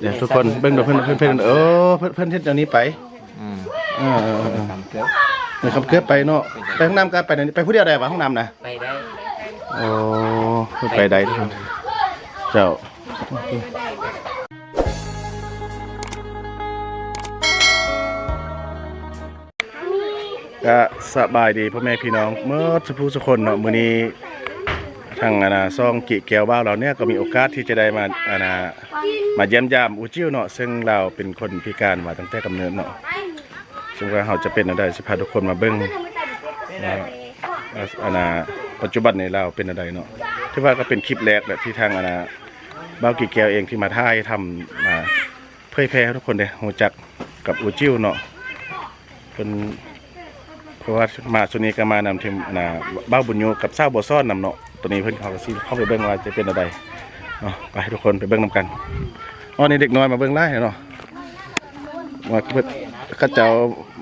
เดี๋ยวทุกคนเบิ่งดูเพิ่นเพิ่นเพิ่นเออเพิ่นเพิ่นเฮ็ดอันนี้ไปอืมเออเออเออทำเกลือเดี๋ยวคำเกือบไปเนาะไปห้องน้ำกันไปไหนไปผู้เดียวได้ป่ะห้องน้ำนะไปได้โอ้เพิ่นไปได้ทุกคนเจ้า ก็สบายดีพ่อแม่พี่น้องเมื่อสักผู้สักคนเนาะมื้อนี้ ทางอาณาซองกิแก้วบ้าวเราเนี่ยก็มีโอกาสที่จะได้มาอาณามาเยี่ยมยามอูจิ้วเนาะซึ่งเราเป็นคนพิการมาตั้งแต่กำเนิดเนาะซึ่งว่าเราจะเป็นอะไรสิพาทุกคนมาเบิ่งว่าอาณาปัจจุบันในเราเป็นอะไรเนาะที่ว่าก็เป็นคลิปแรกแหละที่ทางอาณาบ้าวกิแก้วเองที่มาถ่ายทำมาเผยแพร่ให้ทุกคนได้รู้จักกับอูจิ้วเนาะเป็นเพราะว่ามาส่วนนี้ก็มานำทีมนะบ้าบุญโยกับเศร้าบ่ซ่อนนำเนาะ ตัวนี้เพิ่นเขาก็สิเข้าไปเบิ่งว่าจะเป็นอะไรเนาะไปทุกคนไปเบิ่งนำกันอ๋อนี่เด็กน้อยมาเบิ่งไล่เนาะว่าเพิ่นเขาเจ้า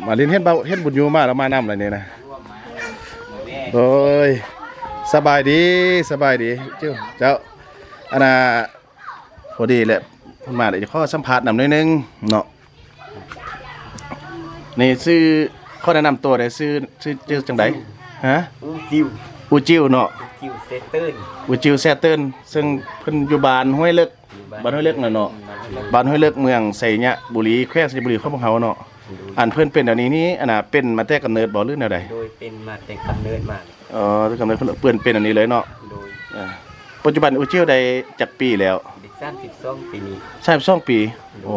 มาเรียนเฮ็ดเบาเฮ็ดบุญโยมาแล้วมานำอะไรเนี่ยนะโอ้ยสบายดีสบายดีเจ้าเจ้าอันน่ะพอดีแหละพิ่นมาเดี๋ยวจะขอสัมภาษณ์นำหน่อยนึงเนาะนี่ชื่อข้อแนะนำตัวได้ชื่อชื่อชื่อจังไดฮะจิว อูจิวเนาะจิวเซตเติ้ลอูจิวแซตเติ้นซึ่งเพิ่นอยู่บ้านห้วยเลิกบ้านห้วยเลิกน่ะเนาะบ้านห้วยเลิกเมืองไสยะบุรีแขวงไสยบุรีของพวกเฮาเนาะอันเพิ่นเป็นอันนี้นี่อันน่ะเป็นมาแต่กำเนิดบ่หรือแนวใดโดยเป็นมาแต่กำเนิดมาอ๋อแต่กำเนิดเพิ่นเพิ่นเป็นอันนี้เลยเนาะโดยอ่าปัจจุบันอูจิวได้จักปีแล้วเด็กสามสิบสองปีนี้32ปี โอ้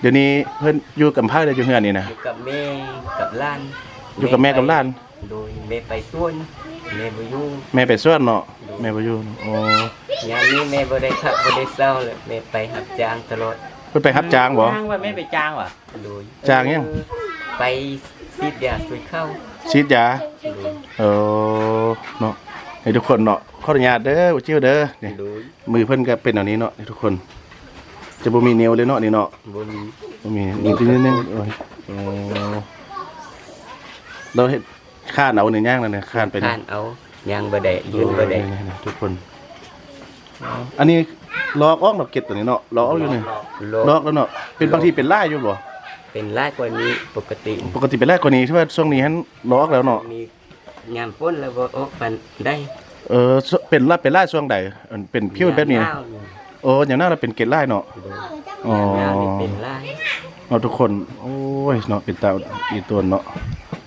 เดี๋ยวนี้เพิ่นอยู่กับพาได้อยู่เฮือนนี่นะอยู่กับแม่กับหล้านอยู่กับแม่กับหลาน โดยแม่ไปส่วนแม่บ่อยู่แม่ไปสวนเนาะแม่บ่อยู่โอ้ยามนี้แม่บ่ได้พักบ่ได้เศร้าเลยแม่ไปรับจ้างตลอดเพิ่นไปรับจ้างบ่จ้างว่าไม่ไปจ้างว่ะโดยจ้างยังไปซีดยาช่วยเข้าฉีดยาโดยเออเนาะให้ทุกคนเนาะขออนุญาตเด้ออุจิวเด้อนี่โดยมือเพิ่นก็เป็นแบบนี้เนาะนี่ทุกคน จะบ่มีนิ้วเลยเนาะนี่เนาะบ่มีบ่มีนิ้วที่นิดนึงโอ้ยโอ้เราเฮ็ด ข้านเอาในย่างนั่นน่ะข้านไปทานเอายังบ่ได้ยืนบ่ได้นี่ๆๆทุกคนอ๋ออันนี้ลอกออกดอกเก็ดตัวนี้เนาะลอกออกอยู่นี่โลลอกแล้วเนาะเป็นบางทีเป็นลายอยู่บ่เป็นลายกว่านี้ปกติ ปกติเป็นลายกว่านี้ที่ว่าช่วงนี้หันลอกแล้วเนาะมีงานพ้นแล้วบ่ออกปันได้ เออเป็นลายเป็นลายช่วงใดอันเป็นผิวแบบนี้นะยาวเนี่ยโอ้อย่างนั้นเราเป็นเกล็ดลายเนาะอ๋อยาวนี่เป็นลายเนาะทุกคน โอ้ยเนาะเป็นตาอีตัวเนาะ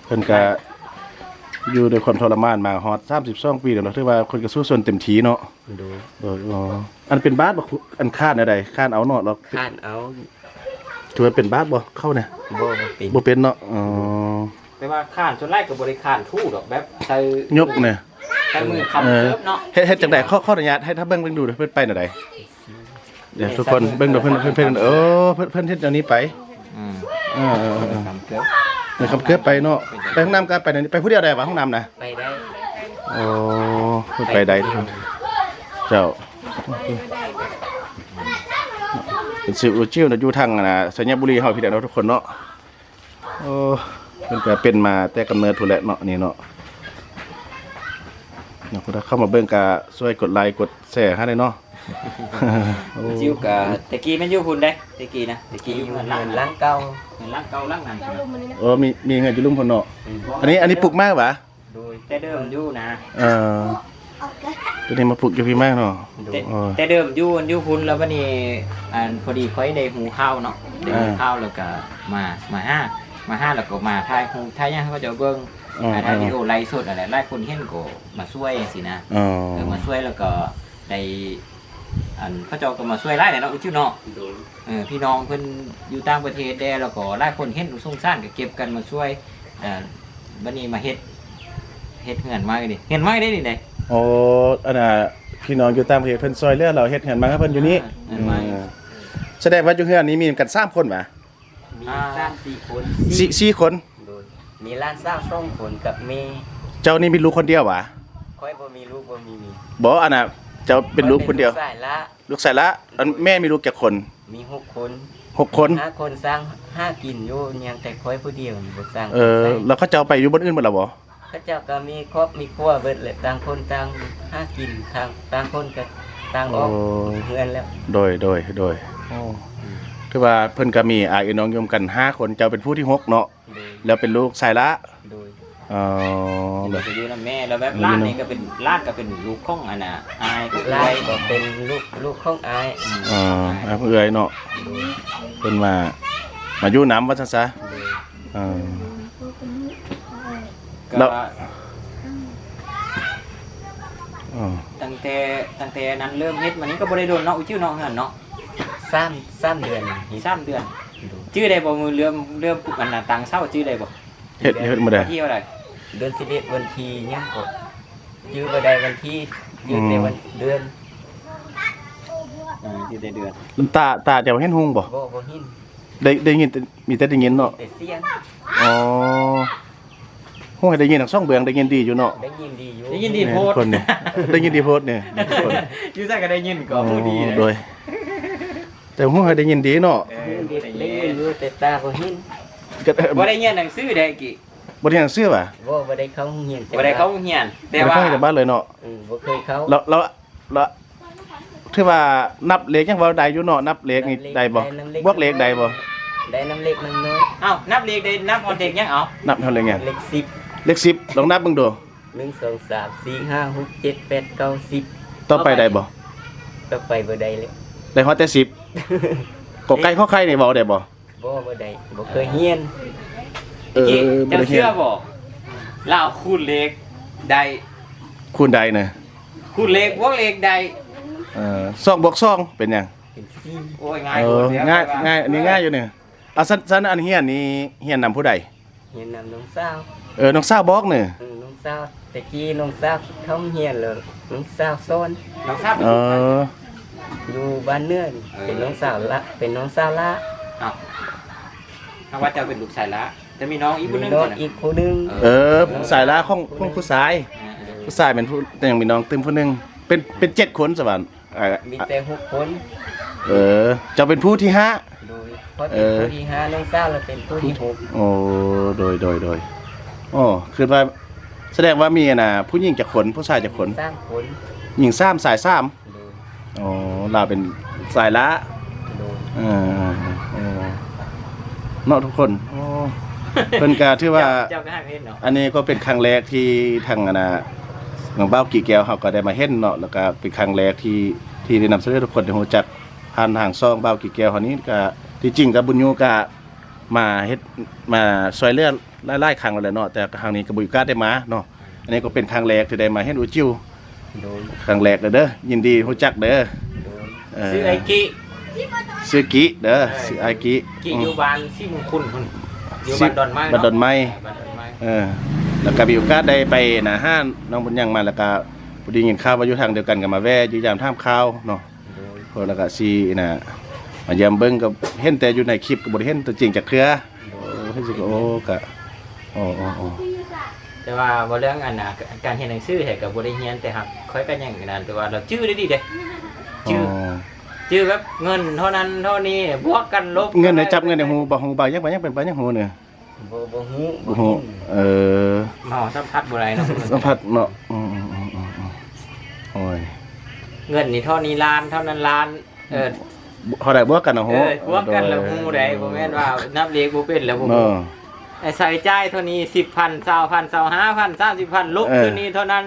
เพิ่นก็ อยู่ด้วยความทรมานมาฮอด32ปีแล้วเนาะถือว่าคนก็สู้ส่วนเต็มที่เนาะดูเอออ๋ออันเป็นบาสบ่คุอันคาดอะไรคาดเอาเนาะเราคาดเอาถือว่าเป็นบาสบ่เข้าเนี่ยบ่บ่เป็นบ่เป็นเนาะอ๋อแต่ว่าข้านส่วนแรกกับบริการทู่ดอกแบบใส่ยกเนี่ยใส่มือคำเออเคิบเนาะเฮ็ดเฮ็ดจังได๋ข้อข้ออนุญาตให้ถ้าเบิ่งเบิ่งดูเพิ่นไปหน่อยใดเดี๋ยวทุกคนเบิ่งดูเพิ่นเพิ่นเพิ่นเออเพิ่นเพิ่นเฮ็ดอันนี้ไปอืมเออเออเออทำเกลื อเดี๋ยวคำเกือบไปเนาะไปห้องน้ำกันไปไหนไปผู้เดียวได้ป่ะห้องน้ำนะไปได้โอ้เพิ่นไปได้ทุกคนเจ้าเป็นสิวจิ้วนะอยู่ทางนะสัญญาบุรีเฮาพี่แหละเนาะทุกคนเนาะโอ้เพิ่นก็เป็นมาแต่กำเนิดพุ่นแหละเนาะนี่เนาะเนาะถ้าเข้ามาเบิ่งก็ช่วยกดไลค์กดแชร์ให้ได้เนาะโอ้จิ้วกับตะกี้มันอยู่หุ่นได้ตะกี้นะตะกี้ที่ออยู่ยู่หลัเงิงนหลัล้างงเก่าหลังเก่าหลังนั้นเออมีมีเงินอยู่ลุ่มพุ่นเนาะอันนี้อันนี้ปลูกมากหวะโดยแต่เดิมอยู่นะเออตัวนี้มาปลูกอยู่พี่มากเนาะแต่เออแต่เดิมอยู่อยู่หุ่นแล้ววันนี้อันพอดีค่อยได้หูข้าวเนาะได้หูอ่าข้าวแล้วก็มามาห้ามาห้าแล้วก็มาถ่ายหูถ่ายยังเขาจะเบิ่ง อ๋อถ่ายวิดีโอไลฟ์สดอะไรหลายคนเห็นก็มาช่วยสินะอ๋อเออมาช่วยแล้วก็ได้อันพระเจ้าก็มาช่วยไล่เนาะอุจิเนาะโดยเออพี่น้องเพิ่นอยู่ต่างประเทศได้แล้วก็หลายคนเห็นสงสารก็เก็บกันมาช่วยอ่าบัดนี้มาเฮ็ดเฮ็ดเหือนมาดิเห็นไม้ได้ดิเด้โอ้อันน่ะพี่น้องอยู่ต่างประเทศเพิ่นซอยเรือเราเฮ็ดเห็นมาครับเพิ่นอยู่นี่เห็นไหมอืมแสดงว่าอยู่เฮือนนี้มีกันสามคนหว่ามีอ่าสามสี่คนสี่สี่คนโดย มีหล้านสาวสองคนกับแม่เจ้านี่มีลูกคนเดียวหว่าค่อยบ่มีลูกบ่มีมีบ่อันน่ะเจ้าเป็นลูกคนเดียวสายละลูกสายละอันแม่มีลูกกี่คนมีหกคนหกคน ห้าคนสร้างห้ากินอยู่ยังแต่ค่อยผู้เดียวนี่บ่สร้างเออแล้วเขาเจ้าไปอยู่บนอื่นหมดแล้วบ่เขาเจ้าก็มีครอบมีครัวเบิดเลยต่างคนต่างห้ากินทางต่างคนก็ต่างอโอ้อกเฮือนแล้วโดยโดยโดยโอ้คือว่าเพิ่นก็มีอาพี่น้องโยมกันห้าคนเจ้าเป็นผู้ที่หกเนาะโดย แล้วเป็นลูกชายละโดยอ๋อแบเราบไปอยู่นำแม่แล้วแบบอยู่ร้านนำนี้ก็เป็นร้านก็เป็นลูกของอันน่ะอายก็ลาไล่ยก็เป็นลูกลูกของอายอ๋ออาเอื้อยเนาะโดยเพิ่นมา มาอยู่น้ำว่าซั่นซะโดยเออก็แล้ว อ๋อตั้งแต่ตั้งแต่นั้นเริ่มเฮ็ดมันนี้ก็บ่ได้โดนเนาะอุ้ยชื่อเนาะเฮือนเนาะสามสามเดือนมีสามเดือน ชื่อได้บ่มือเริ่มเริ่มอันน่ะตังเช้าชื่อได้บ่เฮ็ดเฮ็ดบ่ได้เที่ยวได้เดือนสิบเอ็ดวันที่ยังก็ยื้อบ่ได้วันที่ยื้อแต่วันเดือนอ่าชื่อได้เดือนตาตาเจ้าเห็นหุงบ่บ่บ่หินได้ได้ยินแต่มีแต่ได้ยินเนาะแต่เสียงอ๋อหุงให้ได้ยินทั้งสองเบืองได้ยินดีอยู่เนาะได้ยินดีอยู่ได้ยินดีโพดคนเนี่ยได้ยินดีโพดเนี่ยคนอยู่ซั่นก็ได้ยินก็ผู้ดีเลยโดยแต่หุงให้ได้ยินดีเนาะเออได้ได้ยิยินนอยู่ แต่ตาบ่หินก็เอ่อบ่ได้เรียนหนังสือได้กี่บ่ได้หนังสือป่ะบ่บ่ได้เข้าโรงเรียนจังบ่ได้เข้าเรียนแต่บ่ว่าได้เข้าจากบ้านเลยเนาะอืมบ่เคยเข้าแล้วแล้วแล้วถือว่านับเลขยังเว้าได้อยู่เนาะนับเลขนี่ได้บ่บวกเลขได้บ่ได้น้ำเล็กน้ำน้อยเอ้านับเลขได้นับออนเด็กยังเอานับเท่าไหร่ไงเล็กสิบเลข10ลองนับเบิ่งดูหนึ่งสองสามสี่ห้าหกเจ็ดแปดเก้าสิบต่อไปได้บ่ก็ไปบ่ได้เลยได้ฮอดแต่10กกไก่ข้อไข่นี่เว้าได้บ่ บ่บ่ได้บ่เคยเฮียนเออกี่บ่เจ้าได้เฮ็เชื่ดอบ่ลาวคูณเลขได้คูณใดน่ะคูณเลขบวกเลขได้เออ2บวก2เป็นหยังเป็นสี่โอ้ยง่ายเอกว่าอเดี๋วง่ายไปว่ง่ายอันนี้ง่ายอยู่เนี่ยอะซันซันอันเฮียนนี่เฮียนนำผู้ใดเฮียนนำน้องสาวเออน้องสาวบอกเนี่ยอืมน้องสาวแต่กี้น้องสาวเข้าเฮียนแล้วน้องสาวซ้อนน้องทราบเอออยู่บ้านเนื้อนเป็นน้องสาวละเป็นน้องสาวละเอ้า ถ้าว่าเจ้าเป็นลูกชายละจะมีน้องอีกคนมีนึงน้อก่งอนนะอีกคนนึงเออผู้สายละของของผู้ชายอ่าผู้ชายเป็นผู้แต่ยังมีน้องตึมผู้หนึงเป็นเป็นเจ็ดคนสวรรค์อ่ามีแต่หกคนเออเจะเป็นผู้ที่ห้าโดยพอเป็นผู้ที่ห้าน้องสาวแล้วเป็นผู้ที่หกโอ้โดยโดยโดยอ๋อคือว่าแสดงว่ามีน่ะผู้หญิงจะขนผู้ชายจะขนสร้างคนหญิงซ้ำสายซ้โดยำอ๋อเราเป็นสายละโดยเออเออ เนาะทุกคนอ๋อเพิ่นก็ถือว่า เจ้าก็ให้เพศเนาะอันนี้ก็เป็นครั้งแรกที่ทางอะนะหลวงเบ้ากี่แก้วเขาก็ได้มาเห็นเนาะแล้วก็เป็นครั้งแรกที่ที่ได้นำเสนอทุกคนได้รู้จักผ่านทางซองเบ้ากี่แก้วเฮานี้ก็ที่จริงกับบุญยูก็มาเฮ็ดมาช่วยเหลือหลายๆครั้งแล้วแหละเนาะแต่ครั้งนี้ก็บ่มีโอกาสได้มาเนาะอันนี้ก็เป็นครั้งแรกที่ได้มาเห็นอุจิวโดยครั้งแรกเลยเด้อยินดีรู้จักเด้อโดยเอชื่อไอ้กิ ชื่อกิเด้อชื่ออากิกิอยู่บ้านที่มุงคุณคุณอยู่บ้านดอนไม้บ้านดอนไม้บ้านดอนไม้เออแล้วก็มีโอกาสได้ไปนะห้านน้องบุญยังมาแล้วก็พอดียินข่าวว่าอยู่ทางเดียวกันกับมาแว่อยู่ยามท่ามข้าวเนาะโดยพอแล้วก็ซีนะมาเยี่ยมเบิ่งก็เห็นแต่อยู่ในคลิปก็บ่ได้เห็นตัวจริงจากเครือโอ้เฮ็ดสิก็โอ้ก็โอ้โอ้โอ้แต่ว่าบ่เรื่องอันน่ะการเรียนหนังสือให้กับบ่ได้เรียนแต่ครับค่อยก็ยังนั้นแต่ว่าเราชื่อได้ดีเด้ชื่อ ชื่อแบบเงินเท่านั้นเท่านี้บวกกันลบเงินในจับเงินในหูบ่หูบ่ยังบ่ยังเป็นบ่ยังหูเนี่ยบ่บ่ฮู้บ่หูเออหมอสัมผัสบ่ได้เนาะสัมผัสเนาะอืมอืมอืมอืมอืมโอ้ยเงินนี่เท่านี้ล้านเท่านั้นล้านเออเฮาได้บ่กันเนาะเอโหอบวกกันแล้วฮู้ได้บ่แม่นว่านับเลขบ่เป็นแล้วบ่เนาะฮู้ไอ้ใส่จ่ายเท่านี้10,000 20,000 25,000 30,000ลบเออเท่านี้เท่านั้น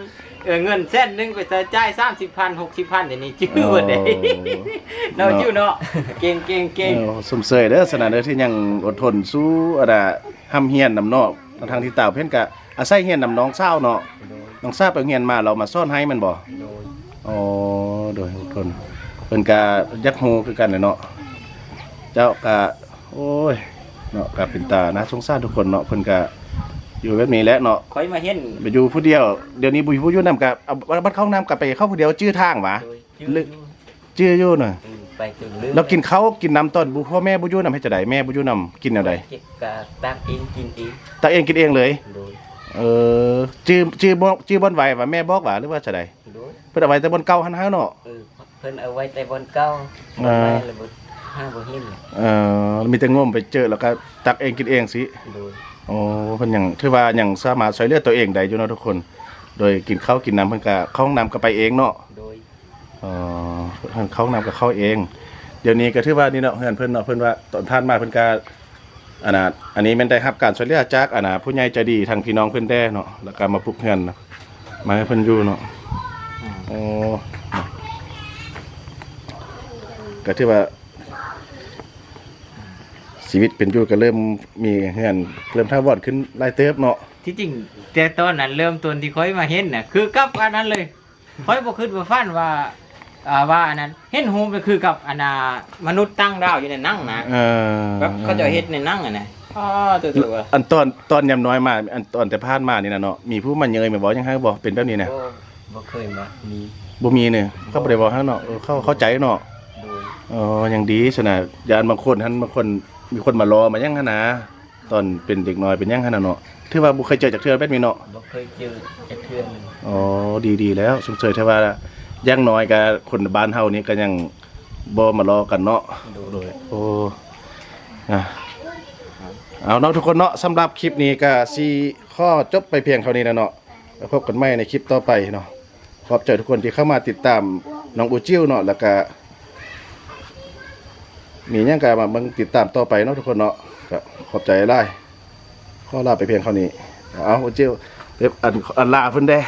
เออเงินเส้นหนึงไปใส่จ่าย30,000 60,000เดี๋ยวนี้ชื่อบ่ได้เราชื่อเนาะเก่งเก่งเก่ง เออสมเสยเด้อสนาเด้อที่ยังอดทนสู้อะดะห้ำเฮียนนำนอกทางที่ตาวเพิ่นก็อาศัยเฮียนนำน้องเศร้าวเนาะโดยน้องทราบไปเฮียนมาเรามาซ่อนให้มันบ่โดยอ๋อโดยอดทนเพิ่นก็ยักฮูคือกันน่ะเนาะเจ้าก็โอ้ยเนาะก็เป็นตานะสงสารทุกคนเนาะเพิ่นก็ อยู่แบบนี้แหละเนาะค่อยมาเห็นไปอยู่ผู้เดียวเดี๋ยวนี้บ่อยู่ผู้อยู่นำกับเอาบัดเข้าน้ำกับไปเข้าผู้เดียวจื้อทางหวะโดยลึกจื้ออยู่น่ะอืมไปถึงลึกเรากินเขาวกินน้ำต้นบุพ่อแม่บุอยู่นำให้จะได้แม่บุอยู่นำกินแนวใดเก็บกะตักเองกินเองตักเองกินเองเลยโดยเออจื้อจื้อบ่จื้อบอนไหวว่าแม่บอกว่าหรือว่าจะใดโดยเพิ่นเอาไว้แต่บนเก่าหันหาเนาะเออเพิ่นเอาไว้แต่บนเก่าอ่าไว้แล้วบ่ห้าบ่เห็นเลยเอ่อมีแต่งมไปเจอแล้วก็ตักเองกินเองสิ โดยโอ้เพิ่นหยังถือว่าหยังสามารถช่วยเหลือตัวเองได้อยู่เนาะทุกคน โดยกินข้าวกินน้ำเพิ่นก็เข้าห้องน้ำก็ไปเองเนาะโดยอ๋อเพิ่นเขานำกับเขาเอง เดี๋ยวนี้ก็ถือว่านี่เนาะเฮือนเพิ่นเนาะเพิ่นว่าตอนท่านมาเพิ่นก็อันน่ะอันนี้แม่นได้รับการช่วยเหลือจากอันน่ะผู้ใหญ่ใจดีทางพี่น้องเพิ่นแด้เนาะแล้วก็มาปลุกเฮือนเนาะมาให้เพิ่นอยู่เนาะอืมโอ้ก็ถือว่า ชีวิตเป็นอยู่ก็เริ่มมีเฮือนเริ่มท่าวอดขึ้นหลายเติบเนาะที่จริงแต่ตอนนั้นเริ่มต้นที่ค่อยมาเห็นน่ะคือกับอันนั้นเลยค่อยบ่คิดว่าฟันว่าอ่าว่าอันนั้นเห็นฮูมก็คือกับอันน่ะมนุษย์ตั้งดาวอยู่ในนั่งนะเออแบบเขาจะเฮ็ดในนั่งอะนะอ๋อตัวตัวอันตอนตอนยามน้อยมาอันตอนแต่พานมานี่นะเนาะมีผู้มาเยยมาบอกยังไงบอกเป็นแบบนี้นะบ่บ่เคยมามีบ่มีเนี่ยเขาบ่ได้บอกให้เนาะเออเขาเข้าใจเนาะโดยอ๋อยังดีซะนะยานบางคนท่านบางคน มีคนมารอมายังหั่นนะตอนเป็นเด็กน้อยเป็นยังหั่นน่ะเนาะถือว่าบ่เคยเจอจากเทื่อแบบนี้เนาะบ่เคยเจอจักเทื่อหนึงอ๋อดีดีแล้วสมเสยแต่ว่าอยังน้อยก็คนบ้านเฮานี่ก็ยังบ่มารอกันเนาะโดยโอ้นะเอาเนาะทุกคนเนาะสำหรับคลิปนี้ก็สีข้อจบไปเพียงเท่านี้แล้วเนาะแล้วพบกันใหม่ในคลิปต่อไปเนาะขอบใจทุกคนที่เข้ามาติดตามน้องอูจิ้วเนาะแล้วก็ มีหยังก็มาเบิ่งติดตามต่อไปเนาะทุกคนเนาะก็ขอบใจหลายขอลาไปเพียงเท่านี้ เอาอูจิ้วเว็บอันอันลาเพิ่นเด้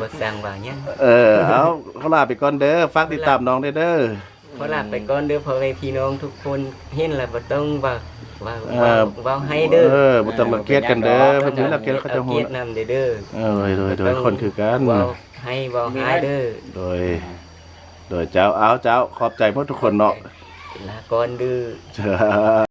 บ่สร้างว่าหยังเออเอาเขาลาไปก่อนเด้อฝากติดตามน้องเด้อเด้อขอลาไปก่อนเด้อพ่อแม่พี่น้องทุกคนเห็นแล้วบ่ต้องว่าว่าเอว่าอว่าให้เด้อเออบ่ต้องรังเกียจกันเด้อเพิ่นมีรังเกียจเขาจะเอาฮู้เกียรตินำเด้อเด้อเออโดยโดยโดยคนคือกันเว้าให้เว้าให้เด้อโดย โดยเจ้าเอาเจ้าขอบใจหมดทุกคนเนาะ ลาก่อนเด้อเจ้า